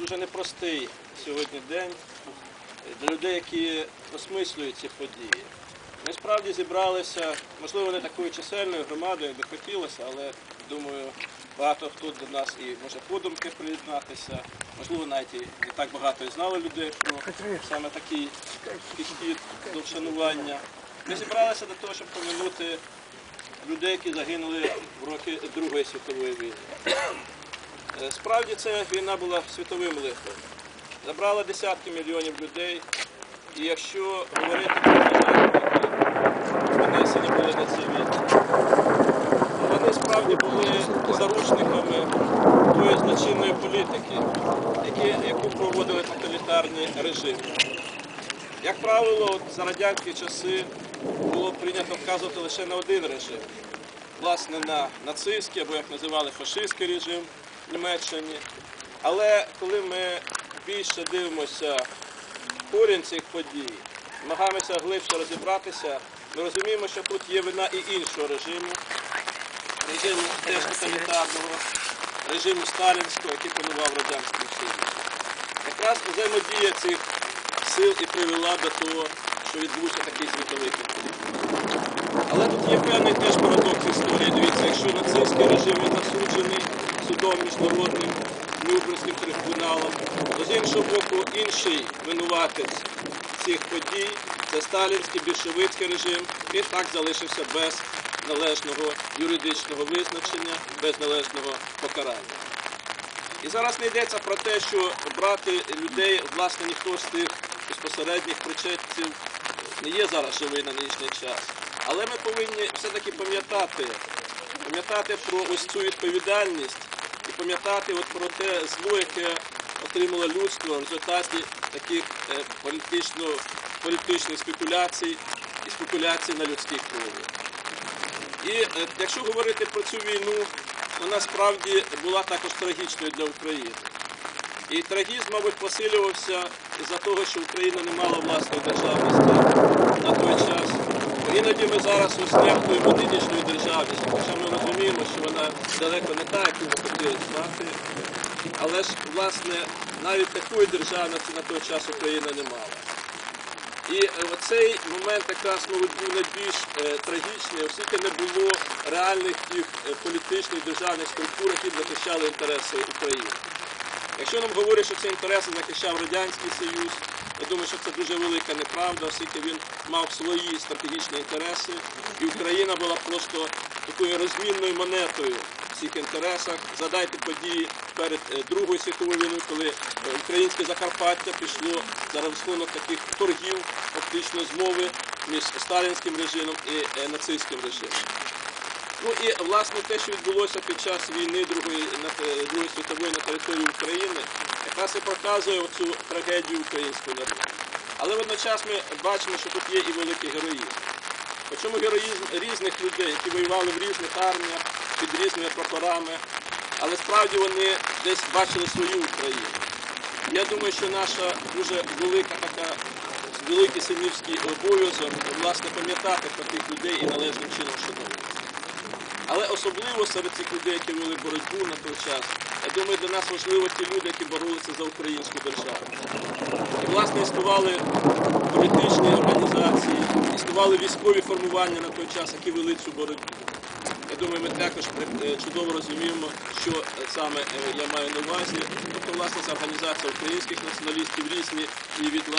дуже непростий сьогодні день для людей, які осмислюють ці події. Ми справді зібралися, можливо, не такою чисельною громадою, як би хотілося, але думаю, багато хто до нас і може подумки приєднатися, можливо, навіть і не так багато і знали людей про саме такий підхід до вшанування. Ми зібралися для того, щоб помінути людей, які загинули в роки Другої світової війни. Е, Справді ця війна була світовим лихом. Забрала десятки мільйонів людей. І якщо говорити про винесені були на цій війні, вони справді були заручниками тої злочинної політики, яку проводили тоталітарні режими. Як правило, за радянські часи було прийнято вказувати лише на один режим. Власне, на нацистський або як називали фашистський режим Німеччині. Але коли ми більше дивимося корінь цих подій, намагаємося глибше розібратися, ми розуміємо, що тут є вина і іншого режиму, режиму теж тоталітарного, режиму сталінського, який панував в Радянському Союзі. Якраз взаємодія цих сил і привела до того, що відбувся такий світовий конфлікт. Але тут є певний теж парадокс історії. Дивіться, якщо нацистський режим він засуджений судом міжнародним Нюрнберзьким трибуналом, то з іншого боку інший винуватець цих подій це сталінський більшовицький режим, він так залишився без належного юридичного визначення, без належного покарання. І зараз не йдеться про те, що брати людей, власне, ніхто з тих безпосередніх причетців не є зараз живий на нинішній час. Але ми повинні все-таки пам'ятати, пам'ятати про ось цю відповідальність і пам'ятати от про те зло, яке отримало людство в результаті таких е, політичних спекуляцій і спекуляцій на людській крові. І е, якщо говорити про цю війну, вона справді була також трагічною для України. І трагізм, мабуть, посилювався із-за того, що Україна не мала власної державності на той час. Іноді ми зараз ось нехтуємо нинішньою державністю, хоча ми розуміємо, що вона далеко не та, яку ми хотіли знати. Але ж, власне, навіть такої державності на той час Україна не мала. І е, оцей момент якраз був найбільш е, трагічний, оскільки не було реальних тих е, політичних державних структур, які захищали інтереси України. Якщо нам говорять, що ці інтереси захищав Радянський Союз, я думаю, що це дуже велика неправда, оскільки він мав свої стратегічні інтереси, і Україна була просто такою розмінною монетою в цих інтересах. Задайте події перед е, Другою світовою війною, коли е, українське Закарпаття пішло за рахунок таких торгів, фактично змови між сталінським режимом і е, нацистським режимом. Ну і власне те, що відбулося під час війни Другої, Другої світової на території України, якраз і показує цю трагедію українського народу. Але водночас ми бачимо, що тут є і великий героїзм. Причому героїзм різних людей, які воювали в різних арміях під різними прапорами, але справді вони десь бачили свою Україну. Я думаю, що наша дуже велика така великий синівський обов'язок власне пам'ятати про тих людей і належним чином шанувати. Але особливо серед цих людей, які вели боротьбу на той час, я думаю, для нас важливо ті люди, які боролися за українську державу. І, власне, існували політичні організації, існували військові формування на той час, які вели цю боротьбу. Я думаю, ми також е, чудово розуміємо, що е, саме е, я маю на увазі. Тобто, власне, це організація українських націоналістів різні і відлам.